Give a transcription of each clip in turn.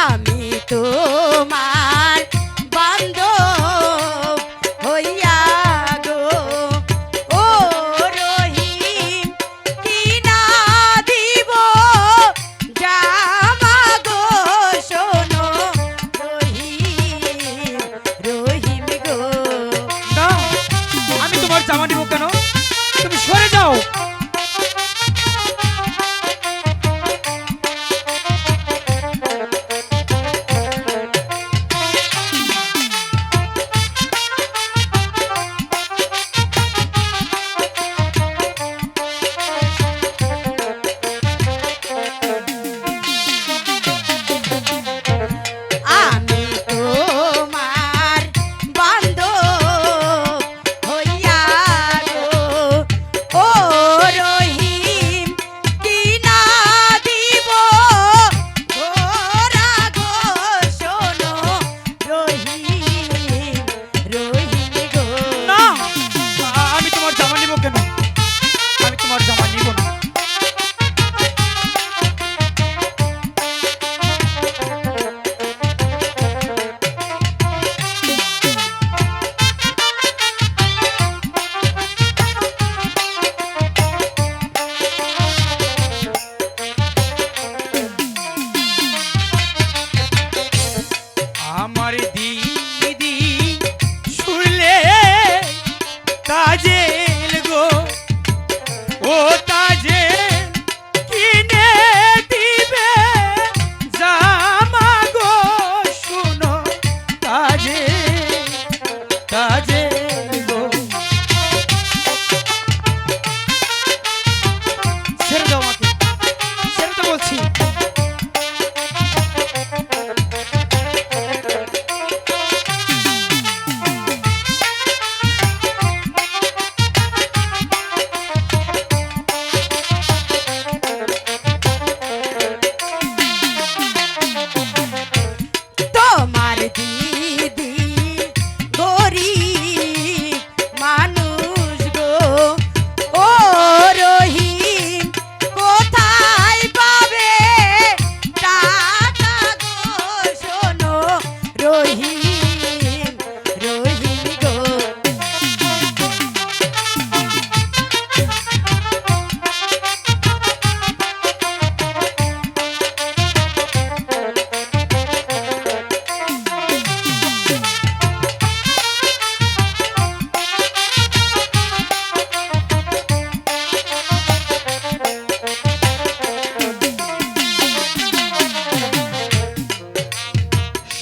আমি তোমার বান্ধব হইয়া গো। ও না দিব? শোনো, রহিম রহিম গো। আমি তোমার জামা কেন? তুমি সরে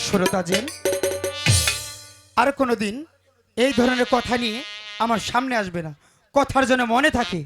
শ্রোতাজেন আর কোনো দিন এই ধরনের কথা নিয়ে আমার সামনে আসবে না। কথার জন্য মনে থাকে।